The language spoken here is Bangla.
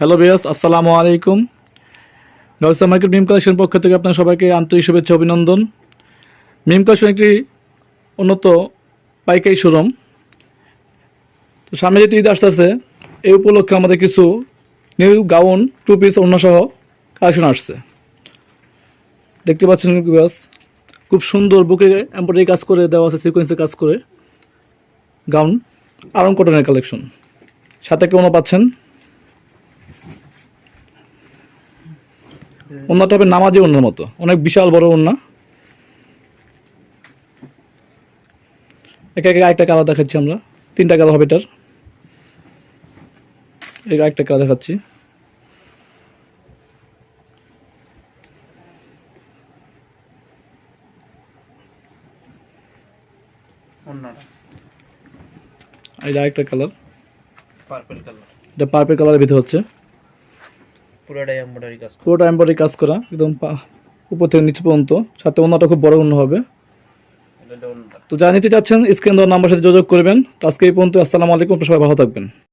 হ্যালো বিয়াস আসসালামু আলাইকুম গাউসা মার্কেট মিম কালেকশন পক্ষ থেকে আপনার সবাইকে আন্তরিক শুভেচ্ছা, অভিনন্দন। মিম কালেকশন একটি উন্নত পাইকারি শোরুম। তো সামনে যেটি ঈদ আসতেছে, এই উপলক্ষে আমাদের কিছু নিউ গাউন টু পিস অন্যসহ কালেকশন আসছে। দেখতে পাচ্ছেন বিয়াস খুব সুন্দর বুকে এম্ব্রয়ডারি কাজ করে দেওয়া আছে সিকোয়েন্সে কাজ করে। গাউন আরং কটনের কালেকশন। সাথে কেমন পাচ্ছেন? ওনাটা হবে নামাজি ওনার মতো। অনেক বিশাল বড় ওনা একে একে একটা কালার দেখাচ্ছি আমরা। তিনটা কালার হবে এটার। এটা একটা কালার দেখাচ্ছি। এটা আরেকটা কালার। Purple colour. এটা পার্পেল কালারের ভিতরে হচ্ছে। পুরোটাই এমব্রয়ডারি কাজ করা। পুরোটা এম্বয়ডারি কাজ করা একদম উপর থেকে নিচে পর্যন্ত। সাথে ওনাটা খুব বড় অন্য হবে। তো যা নিতে চাচ্ছেন স্ক্রিন দেওয়ার নাম্বার সাথে যোগাযোগ করবেন। তো আজকে এই পর্যন্ত আসসালামু আলাইকুম সবাই ভালো থাকবেন।